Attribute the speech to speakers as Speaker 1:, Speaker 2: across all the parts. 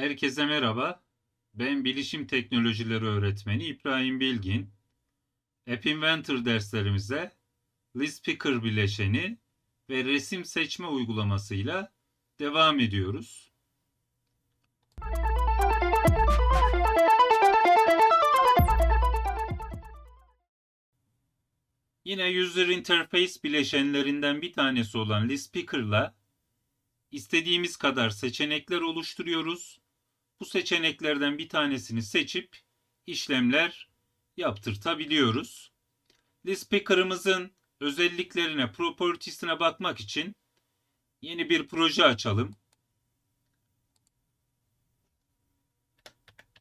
Speaker 1: Herkese merhaba. Ben Bilişim Teknolojileri Öğretmeni İbrahim Bilgin. App Inventor derslerimize List Picker bileşeni ve resim seçme uygulamasıyla devam ediyoruz. Yine User Interface bileşenlerinden bir tanesi olan List Picker'la istediğimiz kadar seçenekler oluşturuyoruz. Bu seçeneklerden bir tanesini seçip işlemler yaptırtabiliyoruz. List Picker'ımızın özelliklerine, properties'ine bakmak için yeni bir proje açalım.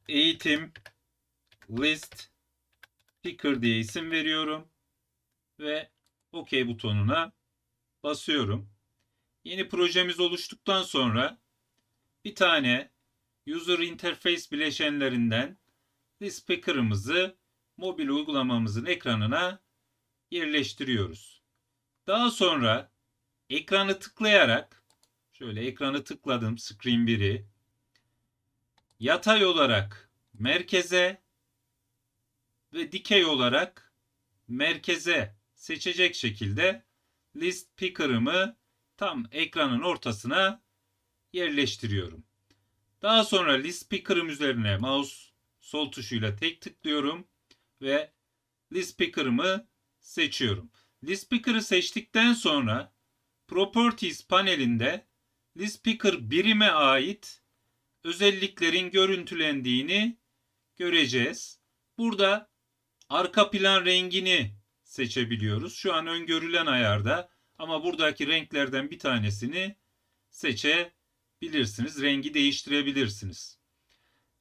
Speaker 1: Eğitim List Picker diye isim veriyorum ve OK butonuna basıyorum. Yeni projemiz oluştuktan sonra bir tane User Interface bileşenlerinden List Picker'ımızı mobil uygulamamızın ekranına yerleştiriyoruz. Daha sonra ekranı tıklayarak şöyle ekranı tıkladım screen 1'i yatay olarak merkeze ve dikey olarak merkeze seçecek şekilde list picker'ımı tam ekranın ortasına yerleştiriyorum. Daha sonra list picker'ım üzerine mouse sol tuşuyla tek tıklıyorum ve list picker'ımı seçiyorum. List picker'ı seçtikten sonra properties panelinde list picker birime ait özelliklerin görüntülendiğini göreceğiz. Burada arka plan rengini seçebiliyoruz. Şu an öngörülen ayarda ama buradaki renklerden bir tanesini seçebilirsiniz. Rengi değiştirebilirsiniz.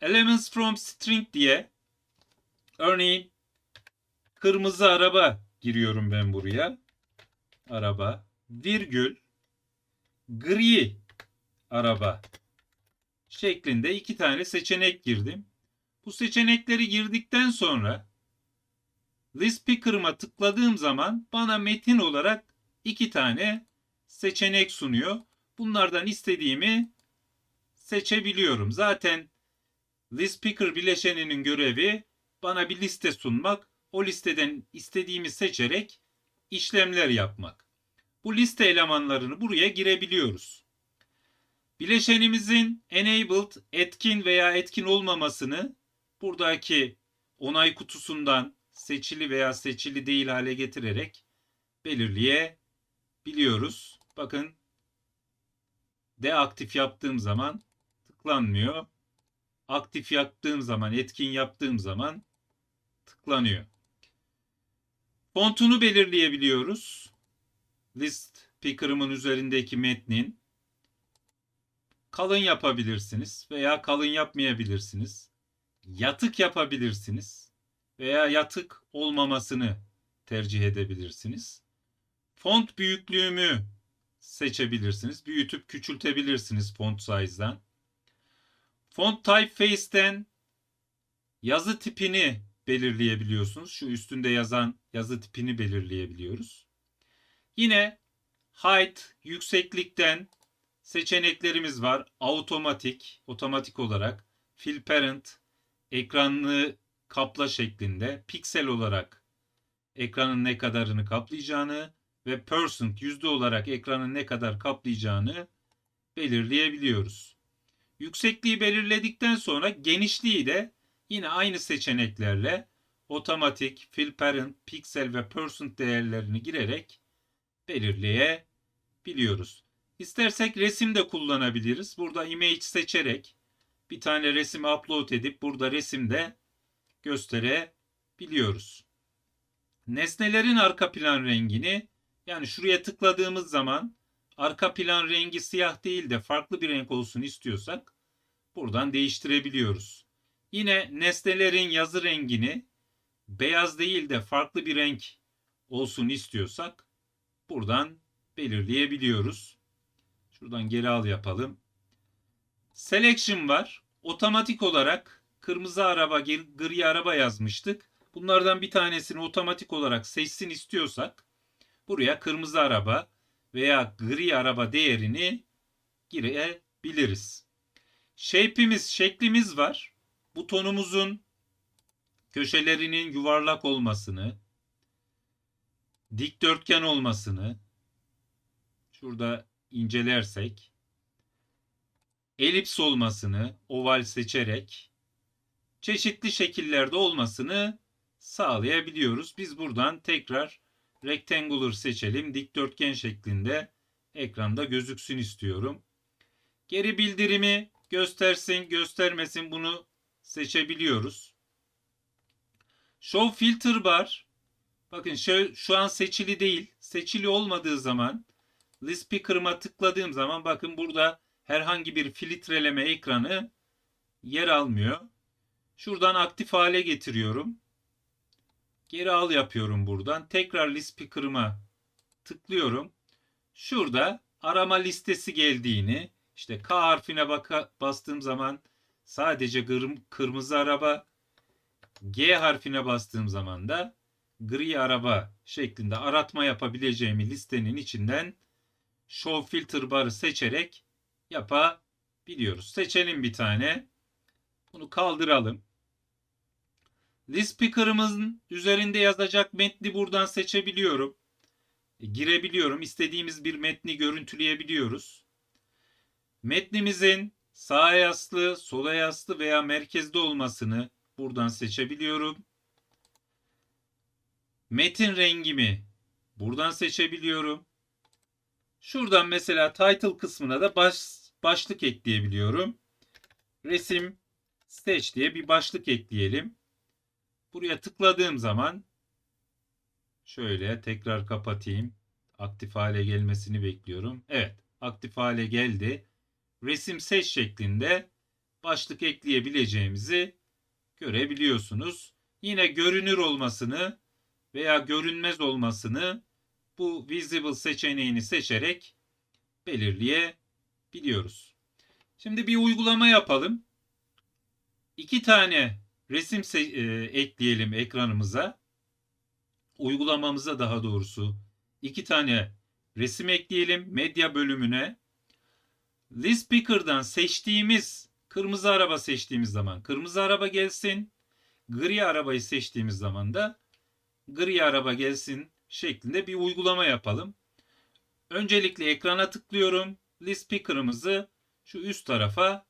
Speaker 1: Elements from string diye örneğin kırmızı araba giriyorum ben buraya. Araba virgül gri araba şeklinde iki tane seçenek girdim. Bu seçenekleri girdikten sonra List Picker'ıma tıkladığım zaman bana metin olarak iki tane seçenek sunuyor. Bunlardan istediğimi seçebiliyorum. Zaten List Picker bileşeninin görevi bana bir liste sunmak, o listeden istediğimi seçerek işlemler yapmak. Bu liste elemanlarını buraya girebiliyoruz. Bileşenimizin enabled, etkin veya etkin olmamasını buradaki onay kutusundan seçili veya seçili değil hale getirerek belirleyebiliyoruz. Bakın deaktif yaptığım zaman tıklanmıyor. Aktif yaptığım zaman, etkin yaptığım zaman tıklanıyor. Fontunu belirleyebiliyoruz. List picker'ımın üzerindeki metnin kalın yapabilirsiniz veya kalın yapmayabilirsiniz. Yatık yapabilirsiniz veya yatık olmamasını tercih edebilirsiniz. Font büyüklüğümü seçebilirsiniz. Büyütüp küçültebilirsiniz font size'dan. Font typeface'ten yazı tipini belirleyebiliyorsunuz. Şu üstünde yazan yazı tipini belirleyebiliyoruz. Yine height yükseklikten seçeneklerimiz var. Automatik, otomatik olarak fill parent ekranını kapla şeklinde, piksel olarak ekranın ne kadarını kaplayacağını ve percent yüzde olarak ekranın ne kadar kaplayacağını belirleyebiliyoruz. Yüksekliği belirledikten sonra genişliği de yine aynı seçeneklerle otomatik, fill parent, piksel ve percent değerlerini girerek belirleyebiliyoruz. İstersek resim de kullanabiliriz. Burada image seçerek bir tane resim upload edip burada resimde gösterebiliyoruz. Nesnelerin arka plan rengini yani şuraya tıkladığımız zaman arka plan rengi siyah değil de farklı bir renk olsun istiyorsak buradan değiştirebiliyoruz. Yine nesnelerin yazı rengini beyaz değil de farklı bir renk olsun istiyorsak buradan belirleyebiliyoruz. Şuradan geri al yapalım. Selection var. Otomatik olarak kırmızı araba, gri araba yazmıştık. Bunlardan bir tanesini otomatik olarak seçsin istiyorsak buraya kırmızı araba veya gri araba değerini girebiliriz. Shape'imiz, şeklimiz var. Butonumuzun köşelerinin yuvarlak olmasını, dikdörtgen olmasını, şurada incelersek, elips olmasını oval seçerek çeşitli şekillerde olmasını sağlayabiliyoruz. Biz buradan tekrar rectangular seçelim. Dikdörtgen şeklinde ekranda gözüksün istiyorum. Geri bildirimi göstersin, göstermesin bunu seçebiliyoruz. Show filter bar. Bakın şu, şu an seçili değil. Seçili olmadığı zaman list picker'ıma tıkladığım zaman bakın burada herhangi bir filtreleme ekranı yer almıyor. Şuradan aktif hale getiriyorum. Geri al yapıyorum buradan. Tekrar list picker'ıma tıklıyorum. Şurada arama listesi geldiğini, işte K harfine baka, bastığım zaman sadece kırm- kırmızı araba, G harfine bastığım zaman da gri araba şeklinde aratma yapabileceğimi listenin içinden Show Filter barı seçerek yapabiliyoruz. Seçelim bir tane. Bunu kaldıralım. List Picker'ımızın üzerinde yazacak metni buradan seçebiliyorum. E, girebiliyorum. İstediğimiz bir metni görüntüleyebiliyoruz. Metnimizin sağa yaslı, sola yaslı veya merkezde olmasını buradan seçebiliyorum. Metin rengimi buradan seçebiliyorum. Şuradan mesela title kısmına da baş, başlık ekleyebiliyorum. Resim seç diye bir başlık ekleyelim. Buraya tıkladığım zaman şöyle tekrar kapatayım. Aktif hale gelmesini bekliyorum. Evet, aktif hale geldi. Resim seç şeklinde başlık ekleyebileceğimizi görebiliyorsunuz. Yine görünür olmasını veya görünmez olmasını bu visible seçeneğini seçerek belirleyebiliyoruz. Şimdi bir uygulama yapalım. İki tane resim e, ekleyelim ekranımıza. Uygulamamıza daha doğrusu iki tane resim ekleyelim medya bölümüne. List Picker'dan seçtiğimiz kırmızı araba seçtiğimiz zaman kırmızı araba gelsin. Gri arabayı seçtiğimiz zaman da gri araba gelsin şeklinde bir uygulama yapalım. Öncelikle ekrana tıklıyorum. List Picker'ımızı şu üst tarafa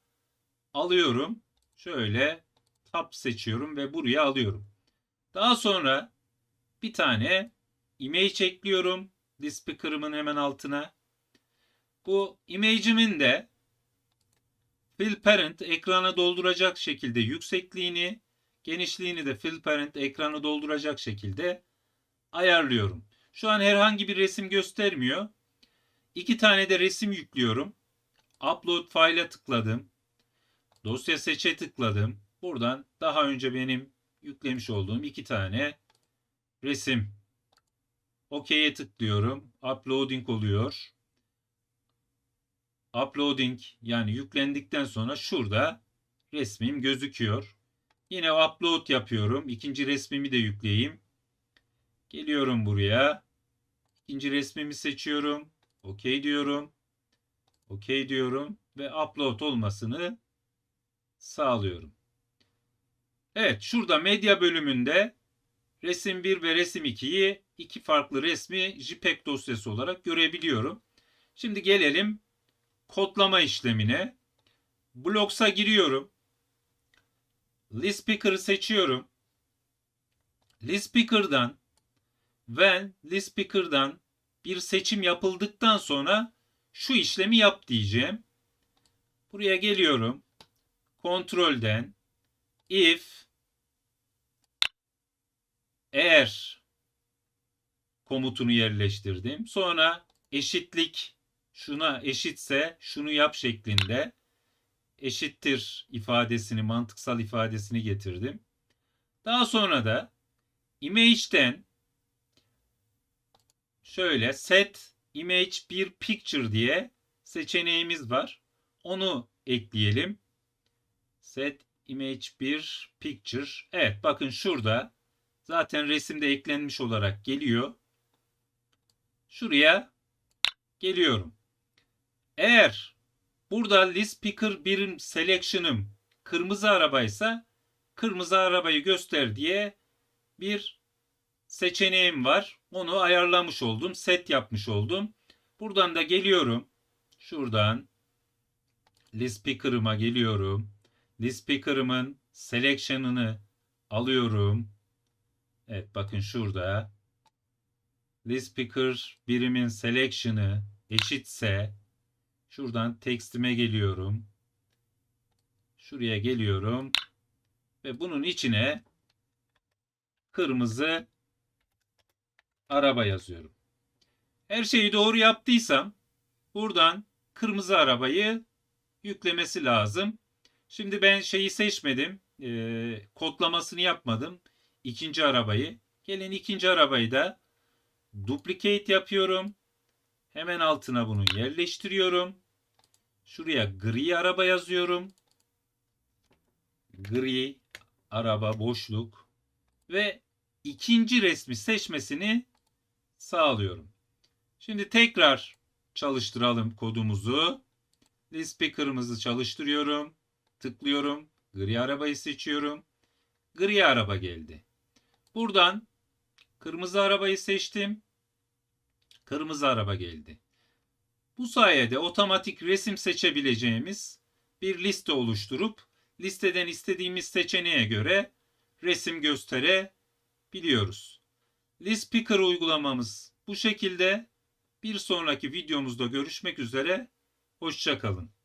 Speaker 1: alıyorum. Şöyle tab seçiyorum ve buraya alıyorum. Daha sonra bir tane image ekliyorum. List Picker'ımın hemen altına. Bu image'imin de fill parent ekranı dolduracak şekilde yüksekliğini, genişliğini de fill parent ekranı dolduracak şekilde ayarlıyorum. Şu an herhangi bir resim göstermiyor. İki tane de resim yüklüyorum. Upload file'a tıkladım. Dosya seçe tıkladım. Buradan daha önce benim yüklemiş olduğum iki tane resim. OK'ye tıklıyorum. Uploading oluyor. Uploading yani yüklendikten sonra şurada resmim gözüküyor. Yine upload yapıyorum. İkinci resmimi de yükleyeyim. Geliyorum buraya. İkinci resmimi seçiyorum. OK diyorum. OK diyorum ve upload olmasını sağlıyorum. Evet şurada medya bölümünde resim 1 ve resim 2'yi iki farklı resmi JPEG dosyası olarak görebiliyorum. Şimdi gelelim kodlama işlemine. Blocks'a giriyorum. List Picker'ı seçiyorum. List Picker'dan when list picker'dan bir seçim yapıldıktan sonra şu işlemi yap diyeceğim. Buraya geliyorum. Kontrolden if eğer komutunu yerleştirdim. Sonra eşitlik şuna eşitse şunu yap şeklinde eşittir ifadesini, mantıksal ifadesini getirdim. Daha sonra da image'den şöyle set image bir picture diye seçeneğimiz var. Onu ekleyelim. Set image bir picture. Evet bakın şurada zaten resimde eklenmiş olarak geliyor. Şuraya geliyorum. Eğer Burada list picker birim selection'ım kırmızı arabaysa kırmızı arabayı göster diye bir seçeneğim var. Onu ayarlamış oldum. Set yapmış oldum. Buradan da geliyorum. Şuradan list picker'ıma geliyorum. List picker'ımın selection'ını alıyorum. Evet bakın şurada. List picker birimin selection'ı eşitse şuradan text'ime geliyorum. Şuraya geliyorum ve bunun içine kırmızı araba yazıyorum. Her şeyi doğru yaptıysam buradan kırmızı arabayı yüklemesi lazım. Şimdi ben şeyi seçmedim. e, kodlamasını yapmadım. İkinci arabayı. Gelin ikinci arabayı da duplicate yapıyorum. Hemen altına bunu yerleştiriyorum. Şuraya gri araba yazıyorum. Gri araba boşluk ve ikinci resmi seçmesini sağlıyorum. Şimdi tekrar çalıştıralım kodumuzu. List picker'ımızı çalıştırıyorum. Tıklıyorum. Gri arabayı seçiyorum. Gri araba geldi. Buradan kırmızı arabayı seçtim. Kırmızı araba geldi. Bu sayede otomatik resim seçebileceğimiz bir liste oluşturup listeden istediğimiz seçeneğe göre resim gösterebiliyoruz. List Picker uygulamamız bu şekilde. Bir sonraki videomuzda görüşmek üzere. Hoşçakalın.